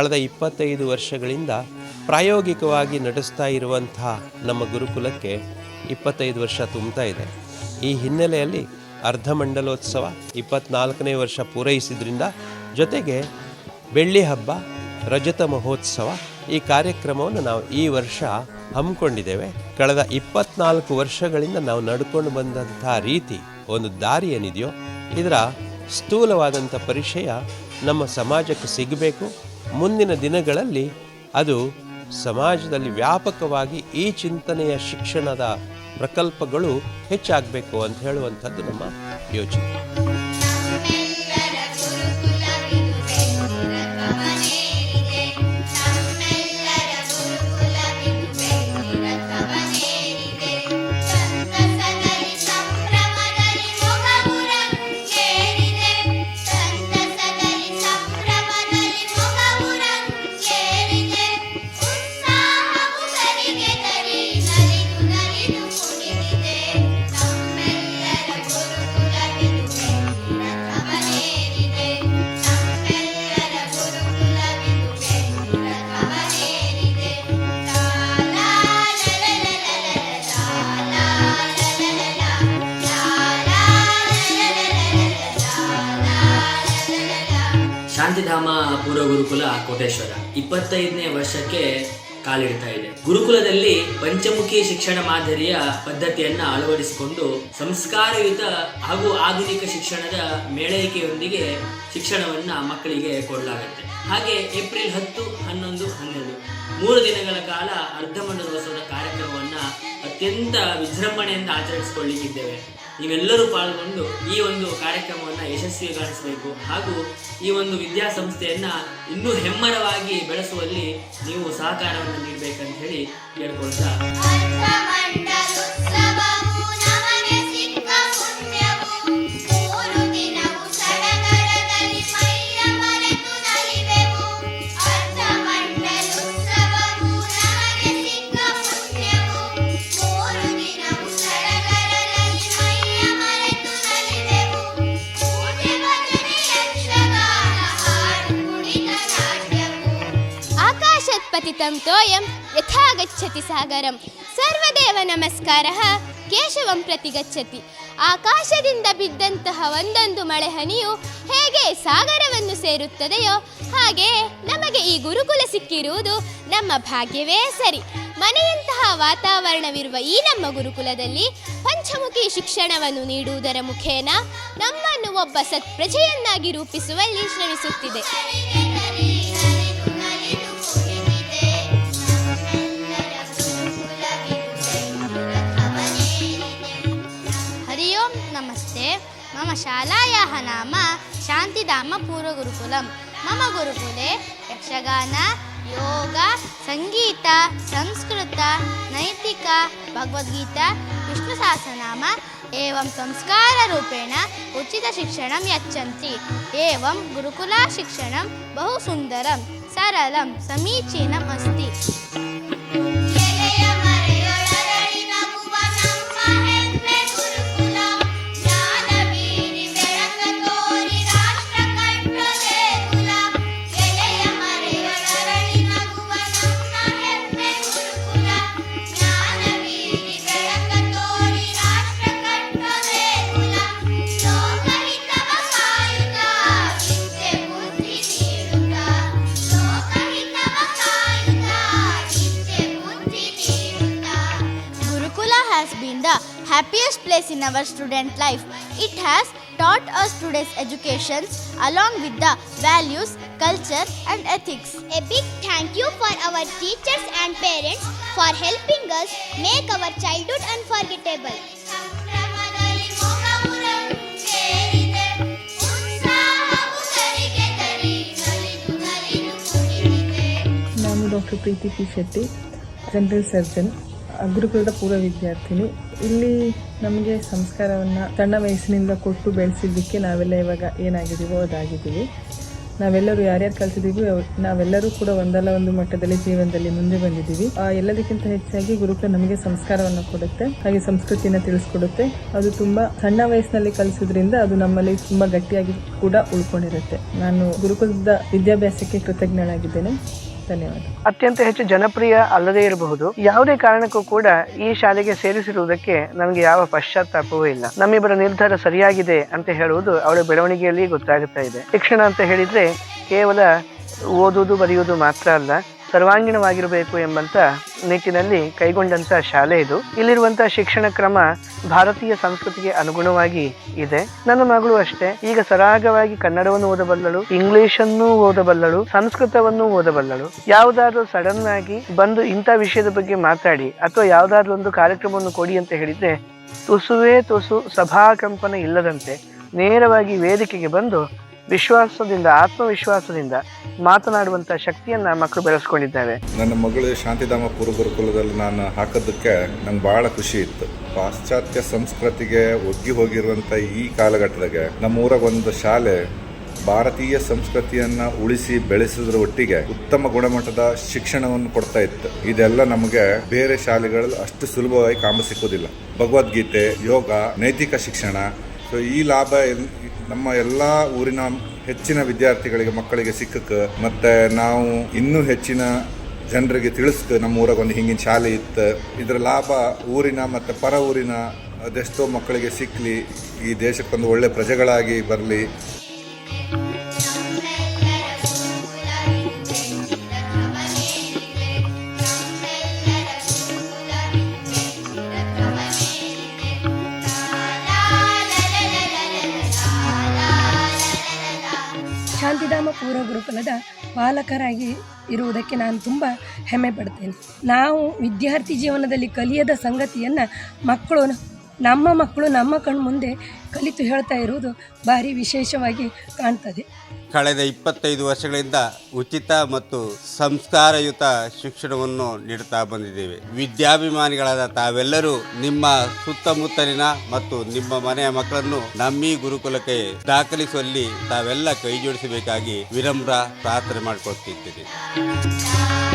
ಕಳೆದ ಇಪ್ಪತ್ತೈದು ವರ್ಷಗಳಿಂದ ಪ್ರಾಯೋಗಿಕವಾಗಿ ನಡೆಸ್ತಾ ಇರುವಂಥ ನಮ್ಮ ಗುರುಕುಲಕ್ಕೆ ಇಪ್ಪತ್ತೈದು ವರ್ಷ ತುಂಬ್ತಾ ಇದೆ. ಈ ಹಿನ್ನೆಲೆಯಲ್ಲಿ ಅರ್ಧಮಂಡಲೋತ್ಸವ ಇಪ್ಪತ್ನಾಲ್ಕನೇ ವರ್ಷ ಪೂರೈಸಿದ್ರಿಂದ ಜೊತೆಗೆ ಬೆಳ್ಳಿ ಹಬ್ಬ, ರಜತ ಮಹೋತ್ಸವ ಈ ಕಾರ್ಯಕ್ರಮವನ್ನು ನಾವು ಈ ವರ್ಷ ಹಮ್ಮಿಕೊಂಡಿದ್ದೇವೆ. ಕಳೆದ ಇಪ್ಪತ್ನಾಲ್ಕು ವರ್ಷಗಳಿಂದ ನಾವು ನಡ್ಕೊಂಡು ಬಂದಂಥ ರೀತಿ ಒಂದು ದಾರಿ ಏನಿದೆಯೋ, ಇದರ ಸ್ಥೂಲವಾದಂಥ ಪರಿಚಯ ನಮ್ಮ ಸಮಾಜಕ್ಕೆ ಸಿಗಬೇಕು. ಮುಂದಿನ ದಿನಗಳಲ್ಲಿ ಅದು ಸಮಾಜದಲ್ಲಿ ವ್ಯಾಪಕವಾಗಿ ಈ ಚಿಂತನೆಯ ಶಿಕ್ಷಣದ ಪ್ರಕಲ್ಪಗಳು ಹೆಚ್ಚಾಗಬೇಕು ಅಂತ ಹೇಳುವಂಥದ್ದು ನಮ್ಮ ಯೋಚನೆ. ಶಾಂತಿಧಾಮ ಪೂರ್ವ ಗುರುಕುಲ ಕೋಟೇಶ್ವರ. ಇಪ್ಪತ್ತೈದನೇ ವರ್ಷಕ್ಕೆ ಕಾಲಿಡ್ತಾ ಇದೆ. ಗುರುಕುಲದಲ್ಲಿ ಪಂಚಮುಖಿ ಶಿಕ್ಷಣ ಮಾದರಿಯ ಪದ್ಧತಿಯನ್ನ ಅಳವಡಿಸಿಕೊಂಡು ಸಂಸ್ಕಾರಯುತ ಹಾಗೂ ಆಧುನಿಕ ಶಿಕ್ಷಣದ ಮೇಳೈಕೆಯೊಂದಿಗೆ ಶಿಕ್ಷಣವನ್ನ ಮಕ್ಕಳಿಗೆ ಕೊಡಲಾಗುತ್ತೆ. ಹಾಗೆ ಏಪ್ರಿಲ್ ಹತ್ತು, ಹನ್ನೊಂದು, ಹನ್ನೆರಡು. ಮೂರು ದಿನಗಳ ಕಾಲ ಅರ್ಧಮಂಡಲೋತ್ಸವದ ಕಾರ್ಯಕ್ರಮವನ್ನ ಅತ್ಯಂತ ವಿಜೃಂಭಣೆಯಿಂದ ಆಚರಿಸಿಕೊಳ್ಳಿಕ್ಕಿದ್ದೇವೆ. ನೀವೆಲ್ಲರೂ ಪಾಲ್ಗೊಂಡು ಈ ಒಂದು ಕಾರ್ಯಕ್ರಮವನ್ನು ಯಶಸ್ವಿಗೊಳಿಸಬೇಕು. ಹಾಗೂ ಈ ಒಂದು ವಿದ್ಯಾಸಂಸ್ಥೆಯನ್ನು ಇನ್ನೂ ಹೆಮ್ಮರವಾಗಿ ಬೆಳೆಸುವಲ್ಲಿ ನೀವು ಸಹಕಾರವನ್ನು ನೀಡಬೇಕಂತ ಹೇಳಿ ಕೇಳ್ಕೊಳ್ತಾ ಆಕಾಶತ್ಪತಿತಂ ತೋಯಂ यथा गच्छति ಸಾಗರಂ. ಸರ್ವದೇವ ನಮಸ್ಕಾರ. ಕೇಶವಂ ಪ್ರತಿ ಗಚ್ಚತಿ ಆಕಾಶದಿಂದ ಬಿದ್ದಂತಹ ಒಂದೊಂದು ಮಳೆ ಹನಿಯು ಹೇಗೆ ಸಾಗರವನ್ನು ಸೇರುತ್ತದೆಯೋ ಹಾಗೆ ನಮಗೆ ಈ ಗುರುಕುಲ ಸಿಕ್ಕಿರುವುದು ನಮ್ಮ ಭಾಗ್ಯವೇ ಸರಿ. ಮನೆಯಂತಹ ವಾತಾವರಣವಿರುವ ಈ ನಮ್ಮ ಗುರುಕುಲದಲ್ಲಿ ಪಂಚಮುಖಿ ಶಿಕ್ಷಣವನ್ನು ನೀಡುವುದರ ಮುಖೇನ ನಮ್ಮನ್ನು ಒಬ್ಬ ಸತ್ಪ್ರಜೆಯನ್ನಾಗಿ ರೂಪಿಸುವಲ್ಲಿ ಶ್ರಮಿಸುತ್ತಿದೆ. मम शालायाः नाम शान्तिधाम पूर्वगुरुकुलं मम गुरुकुले यक्षगान योग सङ्गीत संस्कृत नैतिक भगवद्गीता विष्णुसहस्रनाम एवं संस्काररूपेण उचितशिक्षणं यच्छन्ति एवं गुरुकुलशिक्षणं बहु सुन्दरं सरलं समीचीनम् अस्ति happiest place in our student life. It has taught us today's education along with the values, culture, and ethics. A big thank you for our teachers and parents for helping us make our childhood unforgettable. ನಾನು doctor Preethi P Shetty general surgeon ಗುರುಕುಲದ ಪೂರ್ವ ವಿದ್ಯಾರ್ಥಿನಿ. ಇಲ್ಲಿ ನಮಗೆ ಸಂಸ್ಕಾರವನ್ನು ಸಣ್ಣ ವಯಸ್ಸಿನಿಂದ ಕೊಟ್ಟು ಬೆಳೆಸಿದ್ದಕ್ಕೆ ನಾವೆಲ್ಲ ಇವಾಗ ಏನಾಗಿದ್ದೀವೋ ಅದಾಗಿದ್ದೀವಿ. ನಾವೆಲ್ಲರೂ ಯಾರ್ಯಾರು ಕಲ್ತಿದ್ದೀವಿ ನಾವೆಲ್ಲರೂ ಕೂಡ ಒಂದಲ್ಲ ಒಂದು ಮಟ್ಟದಲ್ಲಿ ಜೀವನದಲ್ಲಿ ಮುಂದೆ ಬಂದಿದ್ದೀವಿ. ಆ, ಎಲ್ಲದಕ್ಕಿಂತ ಹೆಚ್ಚಾಗಿ ಗುರುಕುಲ ನಮಗೆ ಸಂಸ್ಕಾರವನ್ನು ಕೊಡುತ್ತೆ ಹಾಗೆ ಸಂಸ್ಕೃತಿಯನ್ನು ತಿಳಿಸ್ಕೊಡುತ್ತೆ. ಅದು ತುಂಬಾ ಸಣ್ಣ ವಯಸ್ಸಿನಲ್ಲಿ ಕಲಿಸೋದ್ರಿಂದ ಅದು ನಮ್ಮಲ್ಲಿ ತುಂಬಾ ಗಟ್ಟಿಯಾಗಿ ಕೂಡ ಉಳ್ಕೊಂಡಿರುತ್ತೆ. ನಾನು ಗುರುಕುಲದ ವಿದ್ಯಾಭ್ಯಾಸಕ್ಕೆ ಕೃತಜ್ಞಳಾಗಿದ್ದೇನೆ ಧನ್ಯವಾದ. ಅತ್ಯಂತ ಹೆಚ್ಚು ಜನಪ್ರಿಯ ಅಲ್ಲದೇ ಇರಬಹುದು. ಯಾವುದೇ ಕಾರಣಕ್ಕೂ ಕೂಡ ಈ ಶಾಲೆಗೆ ಸೇರಿಸಿರುವುದಕ್ಕೆ ನನಗೆ ಯಾವ ಪಶ್ಚಾತ್ತಾಪವೂ ಇಲ್ಲ. ನಮ್ಮಿಬ್ಬರ ನಿರ್ಧಾರ ಸರಿಯಾಗಿದೆ ಅಂತ ಹೇಳುವುದು ಅವಳ ಬೆಳವಣಿಗೆಯಲ್ಲಿ ಗೊತ್ತಾಗುತ್ತಾ ಇದೆ. ಶಿಕ್ಷಣ ಅಂತ ಹೇಳಿದ್ರೆ ಕೇವಲ ಓದುವುದು, ಬರೆಯುವುದು ಮಾತ್ರ ಅಲ್ಲ ಸರ್ವಾಂಗೀಣವಾಗಿರಬೇಕು ಎಂಬಂತ ನಿಟ್ಟಿನಲ್ಲಿ ಕೈಗೊಂಡಂತ ಶಾಲೆ ಇದು. ಇಲ್ಲಿರುವಂತಹ ಶಿಕ್ಷಣ ಕ್ರಮ ಭಾರತೀಯ ಸಂಸ್ಕೃತಿಗೆ ಅನುಗುಣವಾಗಿ ಇದೆ. ನನ್ನ ಮಗಳು ಅಷ್ಟೇ. ಈಗ ಸರಾಗವಾಗಿ ಕನ್ನಡವನ್ನು ಓದಬಲ್ಲಳು, ಇಂಗ್ಲಿಷನ್ನು ಓದಬಲ್ಲಳು, ಸಂಸ್ಕೃತವನ್ನು ಓದಬಲ್ಲಳು. ಯಾವುದಾದ್ರೂ ಸಡನ್ ಆಗಿ ಬಂದು ಇಂಥ ವಿಷಯದ ಬಗ್ಗೆ ಮಾತಾಡಿ ಅಥವಾ ಯಾವುದಾದ್ರೂ ಒಂದು ಕಾರ್ಯಕ್ರಮವನ್ನು ಕೊಡಿ ಅಂತ ಹೇಳಿದ್ರೆ ತುಸುವೇ ತುಸು ಸಭಾಕಂಪನ ಇಲ್ಲದಂತೆ ನೇರವಾಗಿ ವೇದಿಕೆಗೆ ಬಂದು ವಿಶ್ವಾಸದಿಂದ, ಆತ್ಮವಿಶ್ವಾಸದಿಂದ ಮಾತನಾಡುವಂತ ಶಕ್ತಿಯನ್ನ ಮಕ್ಕಳು ಬೆಳೆಸ್ಕೊಂಡಿದ್ದಾರೆ ನನ್ನ ಮಗಳು ಶಾಂತಿಧಾಮ ಪೂರ್ವ ಗುರುಕುಲದಲ್ಲಿ ನಾನು ಹಾಕೋದಕ್ಕೆ ನಂಗೆ ಭಾಳ ಖುಷಿ ಇತ್ತು. ಪಾಶ್ಚಾತ್ಯ ಸಂಸ್ಕೃತಿಗೆ ಒಗ್ಗಿ ಹೋಗಿರುವಂಥ ಈ ಕಾಲಘಟ್ಟದಾಗೆ ನಮ್ಮೂರಾಗ ಒಂದು ಶಾಲೆ ಭಾರತೀಯ ಸಂಸ್ಕೃತಿಯನ್ನ ಉಳಿಸಿ ಬೆಳೆಸೋದ್ರ ಒಟ್ಟಿಗೆ ಉತ್ತಮ ಗುಣಮಟ್ಟದ ಶಿಕ್ಷಣವನ್ನು ಕೊಡ್ತಾ ಇತ್ತು. ಇದೆಲ್ಲ ನಮಗೆ ಬೇರೆ ಶಾಲೆಗಳಲ್ಲಿ ಅಷ್ಟು ಸುಲಭವಾಗಿ ಕಾಮ ಸಿಕ್ಕೋದಿಲ್ಲ ಭಗವದ್ಗೀತೆ, ಯೋಗ, ನೈತಿಕ ಶಿಕ್ಷಣ. ಸೊ ಈ ಲಾಭ ನಮ್ಮ ಎಲ್ಲ ಊರಿನ ಹೆಚ್ಚಿನ ವಿದ್ಯಾರ್ಥಿಗಳಿಗೆ, ಮಕ್ಕಳಿಗೆ ಸಿಕ್ಕಕ್ಕೆ, ಮತ್ತೆ ನಾವು ಇನ್ನೂ ಹೆಚ್ಚಿನ ಜನರಿಗೆ ತಿಳಿಸ್ಕ, ನಮ್ಮ ಊರಾಗ ಒಂದು ಹಿಂಗಿನ ಶಾಲೆ ಇತ್ತು. ಇದರ ಲಾಭ ಊರಿನ ಮತ್ತು ಪರ ಊರಿನ ಅದೆಷ್ಟೋ ಮಕ್ಕಳಿಗೆ ಸಿಕ್ಕಲಿ ಈ ದೇಶಕ್ಕೊಂದು ಒಳ್ಳೆ ಪ್ರಜೆಗಳಾಗಿ ಬರಲಿ. ಪೂರ್ವ ಗುರುಕುಲದ ಪಾಲಕರಾಗಿ ಇರುವುದಕ್ಕೆ ನಾನು ತುಂಬ ಹೆಮ್ಮೆ ಪಡ್ತೇನೆ. ನಾವು ವಿದ್ಯಾರ್ಥಿ ಜೀವನದಲ್ಲಿ ಕಲಿಯದ ಸಂಗತಿಯನ್ನು ಮಕ್ಕಳು, ನಮ್ಮ ಮಕ್ಕಳು ನಮ್ಮ ಕಣ್ಮುಂದೆ ಕಲಿತು ಹೇಳ್ತಾ ಇರುವುದು ಭಾರಿ ವಿಶೇಷವಾಗಿ ಕಾಣ್ತದೆ. ಕಳೆದ ಇಪ್ಪತ್ತೈದು ವರ್ಷಗಳಿಂದ ಉಚಿತ ಮತ್ತು ಸಂಸ್ಕಾರಯುತ ಶಿಕ್ಷಣವನ್ನು ನೀಡುತ್ತಾ ಬಂದಿದ್ದೇವೆ. ವಿದ್ಯಾಭಿಮಾನಿಗಳಾದ ತಾವೆಲ್ಲರೂ ನಿಮ್ಮ ಸುತ್ತಮುತ್ತಲಿನ ಮತ್ತು ನಿಮ್ಮ ಮನೆಯ ಮಕ್ಕಳನ್ನು ನಮ್ಮಿ ಗುರುಕುಲಕ್ಕೆ ದಾಖಲಿಸುವಲ್ಲಿ ತಾವೆಲ್ಲ ಕೈಜೋಡಿಸಬೇಕಾಗಿ ವಿನಮ್ರ ಪ್ರಾರ್ಥನೆ ಮಾಡಿಕೊಳ್ತಿದ್ದೇನೆ